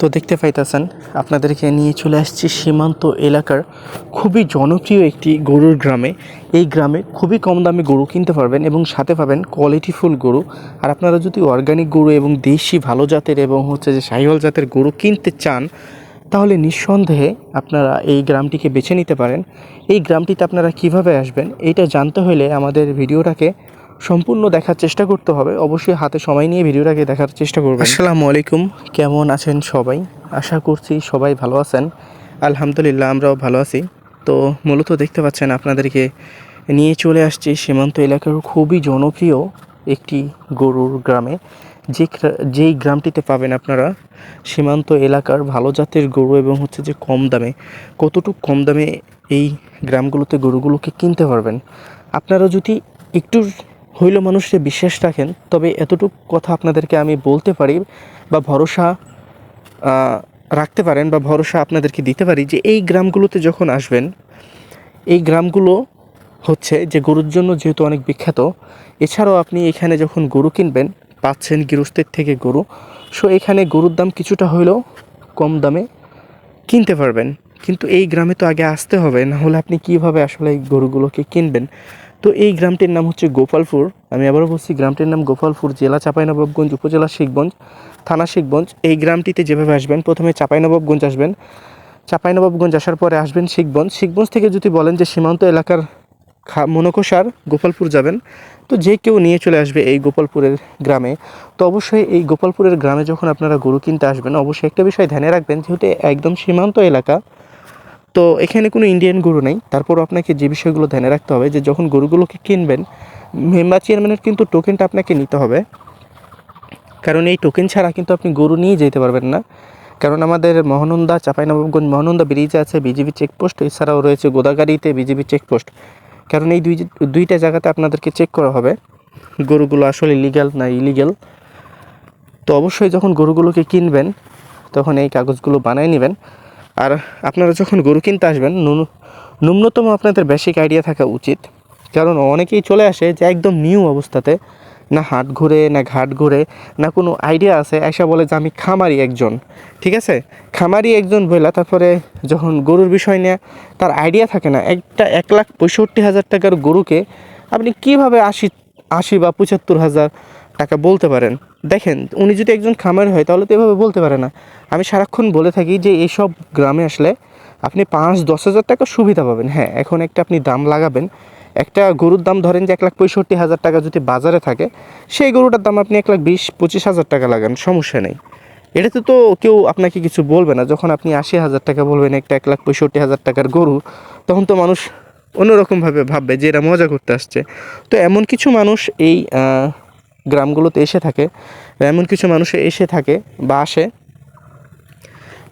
তো দেখতে পাইতেছেন, আপনাদেরকে নিয়ে চলে আসছি সীমান্ত এলাকার খুবই জনপ্রিয় একটি গরুর গ্রামে। এই গ্রামে খুবই কম দামে গরু কিনতে পারবেন এবং সাথে পাবেন কোয়ালিটিফুল গরু। আর আপনারা যদি অর্গানিক গরু এবং দেশি ভালো জাতের এবং হচ্ছে যে সাহিওয়াল জাতের গরু কিনতে চান, তাহলে নিঃসন্দেহে আপনারা এই গ্রামটিকে বেছে নিতে পারেন। এই গ্রামটিতে আপনারা কীভাবে আসবেন এইটা জানতে হলে আমাদের ভিডিওটাকে সম্পূর্ণ দেখার চেষ্টা করতে হবে। অবশ্যই হাতে সময় নিয়ে ভিডিওটাকে দেখার চেষ্টা করবেন। আসসালামু আলাইকুম, কেমন আছেন সবাই? আশা করছি সবাই ভালো আছেন। আলহামদুলিল্লাহ, আমরাও ভালো আছি। তো মূলত দেখতে পাচ্ছেন, আপনাদেরকে নিয়ে চলে আসছি সীমান্ত এলাকার খুবই জনপ্রিয় একটি গরুর গ্রামে। যে যেই গ্রামটিতে পাবেন আপনারা, সীমান্ত এলাকার ভালো জাতের গরু এবং হচ্ছে যে কম দামে, কতটুকু কম দামে এই গ্রামগুলোতে গরুগুলোকে কিনতে পারবেন। আপনারা যদি একটু হইল মানুষকে বিশ্বাস রাখেন, তবে এতটুকু কথা আপনাদেরকে আমি বলতে পারি বা ভরসা রাখতে পারেন বা ভরসা আপনাদেরকে দিতে পারি যে এই গ্রামগুলোতে যখন আসবেন, এই গ্রামগুলো হচ্ছে যে গরুর জন্য যেহেতু অনেক বিখ্যাত, এছাড়াও আপনি এখানে যখন গরু কিনবেন, পাচ্ছেন গৃহস্থের থেকে গরু, সো এখানে গরুর দাম কিছুটা হলেও কম দামে কিনতে পারবেন। কিন্তু এই গ্রামে তো আগে আসতে হবে, না হলে আপনি কীভাবে আসলে এই গরুগুলোকে কিনবেন? তো এই গ্রামটির নাম হচ্ছে গোপালপুর। আমি আবারও বলছি, গ্রামটির নাম গোপালপুর জেলা চাঁপাইনবাবগঞ্জ উপজেলা শিখগঞ্জ, থানা শিখগঞ্জ। এই গ্রামটিতে যেভাবে আসবেন, প্রথমে চাঁপাইনবাবগঞ্জ আসবেন। চাঁপাইনবাবগঞ্জ আসার পরে আসবেন শিখগঞ্জ। শিখগঞ্জ থেকে যদি বলেন যে সীমান্ত এলাকার খা মনকোষার গোপালপুর যাবেন, তো যে কেউ নিয়ে চলে আসবে এই গোপালপুরের গ্রামে। তো অবশ্যই এই গোপালপুরের গ্রামে যখন আপনারা গরু কিনতে আসবেন, অবশ্যই একটা বিষয় ধ্যানে রাখবেন, যেহেতু একদম সীমান্ত এলাকা তো এখানে কোনো ইন্ডিয়ান গরু নেই। তারপরও আপনাকে যে বিষয়গুলো ধ্যানে রাখতে হবে, যে যখন গরুগুলোকে কিনবেন মেম্বার চেয়ারম্যানের কিন্তু টোকেনটা আপনাকে নিতে হবে। কারণ এই টোকেন ছাড়া কিন্তু আপনি গরু নিয়ে যেতে পারবেন না। কারণ আমাদের মহানন্দা, চাঁপাইনবাবগঞ্জ, মহানন্দা ব্রিজে আছে বিজিবি চেকপোস্ট এছাড়াও রয়েছে গোদাগাড়িতে বিজিবি চেকপোস্ট কারণ এই দুই দুইটা জায়গাতে আপনাদেরকে চেক করা হবে। গরুগুলো আসলে লিগ্যাল না ইলিগ্যাল তো অবশ্যই যখন গরুগুলোকে কিনবেন, তখন এই কাগজগুলো বানায় নেবেন। আর আপনারা যখন গরু কিনতে আসবেন ন্যূনতম আপনাদের বেসিক আইডিয়া থাকা উচিত। কারণ অনেকেই চলে আসে যে একদম নিউ অবস্থাতে, না হাট ঘুরে, না ঘাট ঘুরে, না কোনো আইডিয়া আছে, এসে বলে যে আমি খামারি একজন। ঠিক আছে? খামারি একজন বইলা তারপরে যখন গরুর বিষয় নিয়ে তার আইডিয়া থাকে না, একটা এক লাখ পঁয়ষট্টি হাজার টাকার গরুকে আপনি কীভাবে আশি আশি বা পঁচাত্তর হাজার টাকা বলতে পারেন? দেখেন, উনি যদি একজন খামারি হয়, তাহলে তো এভাবে বলতে পারে না। আমি সারাক্ষণ বলে থাকি যে এইসব গ্রামে আসলে আপনি পাঁচ, দশ হাজার টাকা সুবিধা পাবেন। হ্যাঁ এখন একটা আপনি দাম লাগাবেন। একটা গরুর দাম ধরেন যে, এক লাখ পঁয়ষট্টি হাজার টাকা যদি বাজারে থাকে, সেই গরুটার দাম আপনি এক লাখ বিশ, পঁচিশ হাজার টাকা লাগান, সমস্যা নেই। এটাতে তো কেউ আপনাকে কিছু বলবে না। যখন আপনি আশি হাজার টাকা বলবেন একটা এক লাখ পঁয়ষট্টি হাজার টাকার গরু, তখন তো মানুষ অন্যরকমভাবে ভাববে যে, এরা মজা করতে আসছে। তো এমন কিছু মানুষ এই গ্রামগুলোতে এসে থাকে এমন কিছু মানুষ এসে থাকে বা আসে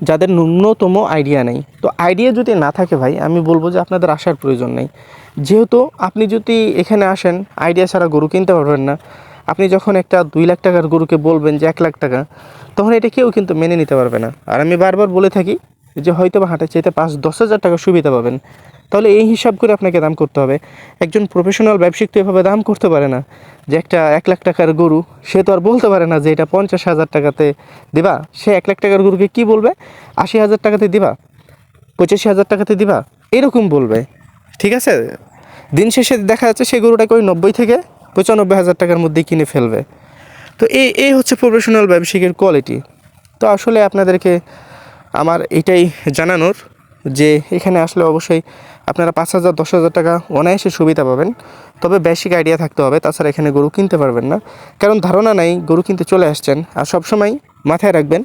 যাদের ন্যূনতম আইডিয়া নেই। তো আইডিয়া যদি না থাকে ভাই, আমি বলব যে আপনাদের আসার প্রয়োজন নেই। যেহেতু আপনি যদি এখানে আসেন আইডিয়া ছাড়া গরু কিনতে পারবেন না। আপনি যখন একটা দুই লাখ টাকার গরুকে বলবেন যে এক লাখ টাকা, তখন এটা কেউ কিন্তু মেনে নিতে পারবে না। আর আমি বারবার বলে থাকি যে হয়তো বা হাটের চাইতে পাঁচ দশ হাজার টাকা সুবিধা পাবেন। তাহলে এই হিসাব করে আপনাকে দাম করতে হবে। একজন প্রফেশনাল ব্যবসায়িক তো এভাবে দাম করতে পারে না যে একটা এক লাখ টাকার গরু, সে তো আর বলতে পারে না যে এটা পঞ্চাশ হাজার টাকাতে দিবা। সে এক লাখ টাকার গরুকে কি বলবে? আশি হাজার টাকাতে দিবা, পঁচাশি হাজার টাকাতে দিবা, এরকম বলবে। ঠিক আছে? দিন শেষে দেখা যাচ্ছে সেই গরুটাকে ওই নব্বই থেকে পঁচানব্বই হাজার টাকার মধ্যে কিনে ফেলবে। তো এই এই হচ্ছে প্রফেশনাল ব্যবসায়িকের কোয়ালিটি তো আসলে আপনাদেরকে আমার এটাই জানানোর যে এখানে আসলে অবশ্যই আপনারা পাঁচ হাজার, দশ হাজার টাকা অনায়াসে সুবিধা পাবেন। তবে বেসিক আইডিয়া থাকতে হবে, তাছাড়া এখানে গরু কিনতে পারবেন না। কারণ ধারণা নাই, গরু কিনতে চলে আসছেন। আর সবসময় মাথায় রাখবেন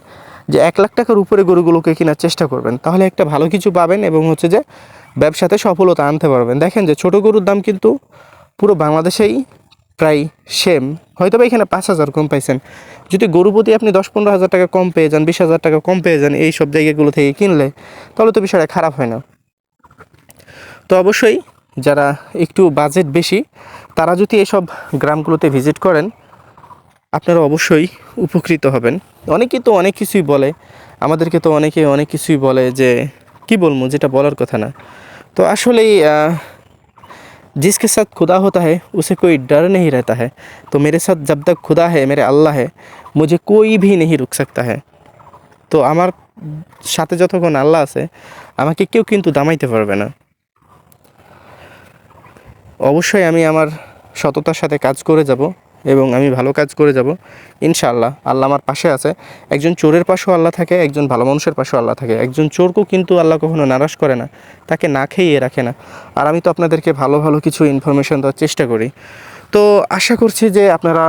যে এক লাখ টাকার উপরে গরুগুলোকে কেনার চেষ্টা করবেন। তাহলে একটা ভালো কিছু পাবেন এবং হচ্ছে যে ব্যবসাতে সফলতা আনতে পারবেন। দেখেন যে ছোট গরুর দাম কিন্তু পুরো বাংলাদেশেই প্রায় সেম হয়তো বা এখানে পাঁচ হাজার কম পাইছেন। যদি গরু প্রতি আপনি দশ পনেরো হাজার টাকা কম পেয়ে যান, বিশ হাজার টাকা কম পেয়ে যান, এই সব জায়গাগুলো থেকে কিনলে, তাহলে তো বিষয়টা খারাপ হয় না। তো অবশ্যই যারা একটু বাজেট বেশি তারা যদি এসব গ্রামগুলোতে ভিজিট করেন আপনারা অবশ্যই উপকৃত হবেন অনেকেই তো অনেক কিছুই বলে আমাদেরকে তো অনেকে অনেক কিছুই বলে যে কি বলবো যেটা বলার কথা না তো আসলেই আহ, जिसके साथ खुदा होता है उसे कोई डर नहीं रहता है तो मेरे साथ जब तक खुदा है मेरे अल्लाह है मुझे कोई भी नहीं रुक सकता है তো আমার সাথে যতক্ষণ আল্লাহ আছে আমাকে কেউ কিন্তু দামাইতে পারবে না অবশ্যই আমি আমার সততার সাথে কাজ করে যাব এবং আমি ভালো কাজ করে যাব, ইনশাআল্লাহ। আল্লাহ আমার পাশে আছে। একজন চোরের পাশেও আল্লাহ থাকে, একজন ভালো মানুষের পাশেও আল্লাহ থাকে। একজন চোরকেও কিন্তু আল্লাহ কখনো নারাজ করে না, তাকে না খেয়ে রাখে না। আর আমি তো আপনাদেরকে ভালো ভালো কিছু ইনফরমেশন দেওয়ার চেষ্টা করি। তো আশা করছি যে আপনারা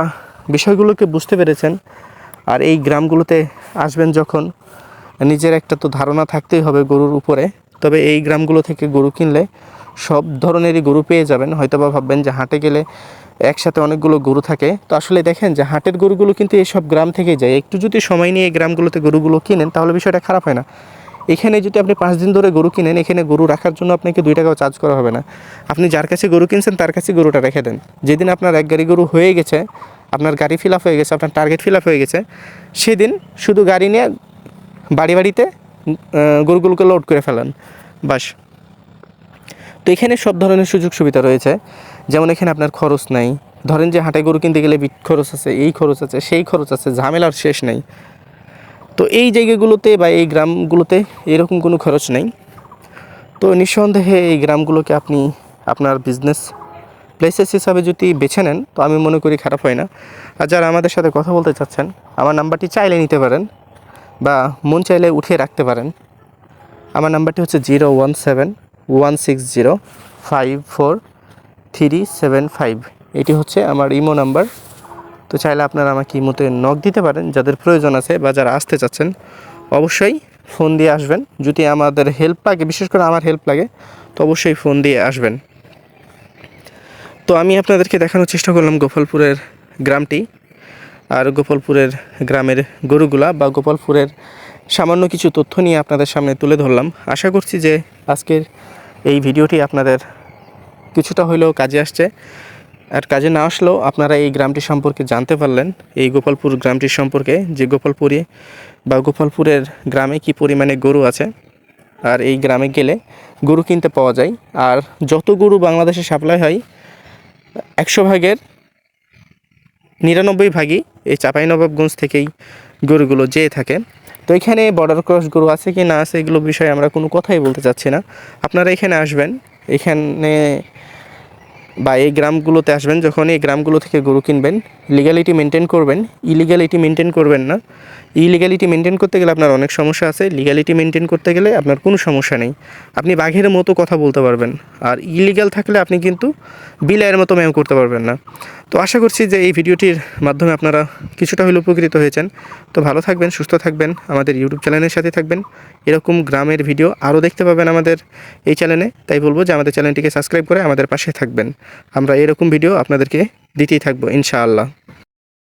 বিষয়গুলোকে বুঝতে পেরেছেন। আর এই গ্রামগুলোতে আসবেন যখন, নিজের একটা তো ধারণা থাকতেই হবে গরুর উপরে। তবে এই গ্রামগুলো থেকে গরু কিনলে সব ধরনেরই গরু পেয়ে যাবেন। হয়তো বা ভাববেন যে হাটে গেলে একসাথে অনেকগুলো গরু থাকে। তো আসলে দেখেন যে হাটের গরুগুলো কিন্তু এইসব গ্রাম থেকেই যায়। একটু যদি সময় নিয়ে এই গ্রামগুলোতে গরুগুলো কিনেন, তাহলে বিষয়টা খারাপ হয় না। এখানে যদি আপনি পাঁচ দিন ধরে গরু কিনেন, এখানে গরু রাখার জন্য আপনাকে দুই টাকাও চার্জ করা হবে না। আপনি যার কাছে গরু কিনছেন, তার কাছে গরুটা রেখে দেন। যেদিন আপনার এক গাড়ি গরু হয়ে গেছে, আপনার গাড়ি ফিল আপ হয়ে গেছে, আপনার টার্গেট ফিল আপ হয়ে গেছে, সেদিন শুধু গাড়ি নিয়ে বাড়ি বাড়িতে গরুগুলোকে লোড করে ফেলান। বাস। তো এখানে সব ধরনের সুযোগ সুবিধা রয়েছে। যেমন এখানে আপনার খরচ নাই। ধরেন যে হাটে গরু কিনতে গেলে বিট খরচ আছে, এই খরচ আছে, সেই খরচ আছে, ঝামেলার শেষ নেই। তো এই জায়গাগুলোতে বা এই গ্রামগুলোতে এরকম কোনো খরচ নেই। তো নিঃসন্দেহে এই গ্রামগুলোকে আপনি আপনার বিজনেস প্লেসেস হিসাবে যদি বেছে নেন, তো আমি মনে করি খারাপ হয় না। আর যারা আমাদের সাথে কথা বলতে চাচ্ছেন, আমার নাম্বারটি চাইলে নিতে পারেন বা মন চাইলে উঠিয়ে রাখতে পারেন। আমার নাম্বারটি হচ্ছে zero one seven one six zero five four three seven five এটি হচ্ছে আমার ইমো নাম্বার তো চাইলে আপনারা আমাকে ইমোতে নক দিতে পারেন, যাদের প্রয়োজন আছে বা যারা আসতে চাচ্ছেন, অবশ্যই ফোন দিয়ে আসবেন। যদি আমাদের হেল্প লাগে, বিশেষ করে আমার হেল্প লাগে, তো অবশ্যই ফোন দিয়ে আসবেন। তো আমি আপনাদেরকে দেখানোর চেষ্টা করলাম গোপালপুরের গ্রামটি, আর গোপালপুরের গ্রামের গরুগুলা বা গোপালপুরের সামান্য কিছু তথ্য নিয়ে আপনাদের সামনে তুলে ধরলাম। আশা করছি যে আজকের এই ভিডিওটি আপনাদের কিছুটা হলেও কাজে আসছে। আর কাজে না আসলেও আপনারা এই গ্রামটি সম্পর্কে জানতে পারলেন। এই গোপালপুর গ্রামটি সম্পর্কে যে গোপালপুরে বা গোপালপুরের গ্রামে কি পরিমাণে গরু আছে, আর এই গ্রামে গেলে গরু কিনতে পাওয়া যায়। আর যত গরু বাংলাদেশে সাপ্লাই হয়, একশো ভাগের নিরানব্বই ভাগই এই চাঁপাইনবাবগঞ্জ থেকেই গরুগুলো যেয়ে থাকে। তো এখানে বর্ডার ক্রস গরু আছে কি না আছে এগুলো বিষয়ে আমরা কোনো কথাই বলতে চাচ্ছি না। আপনারা এখানে আসবেন, এখানে বা এই গ্রামগুলোতে আসবেন, যখন এই গ্রামগুলো থেকে গরু কিনবেন লিগ্যালিটি মেনটেন করবেন ইলিগ্যালিটি মেনটেন করবেন না। ইলিগ্যালিটি মেনটেন করতে গেলে আপনার অনেক সমস্যা আছে লিগ্যালিটি মেনটেন করতে গেলে আপনার কোনো সমস্যা নেই। আপনি বাঘের মতো কথা বলতে পারবেন, আর ইলিগ্যাল থাকলে আপনি কিন্তু বিলাইয়ের মতো ম্যাম করতে পারবেন না। তো আশা করছি যে এই ভিডিওটির মাধ্যমে আপনারা কিছুটা হলে উপকৃত হয়েছেন। তো ভালো থাকবেন, সুস্থ থাকবেন, আমাদের ইউটিউব চ্যানেলের সাথে থাকবেন। এরকম গ্রামের ভিডিও আরও দেখতে পাবেন আমাদের এই চ্যানেলে। তাই বলব যে আমাদের চ্যানেলটিকে সাবস্ক্রাইব করে আমাদের পাশে থাকবেন। আমরা এরকম ভিডিও আপনাদেরকে দিতেই থাকব, ইনশাআল্লাহ।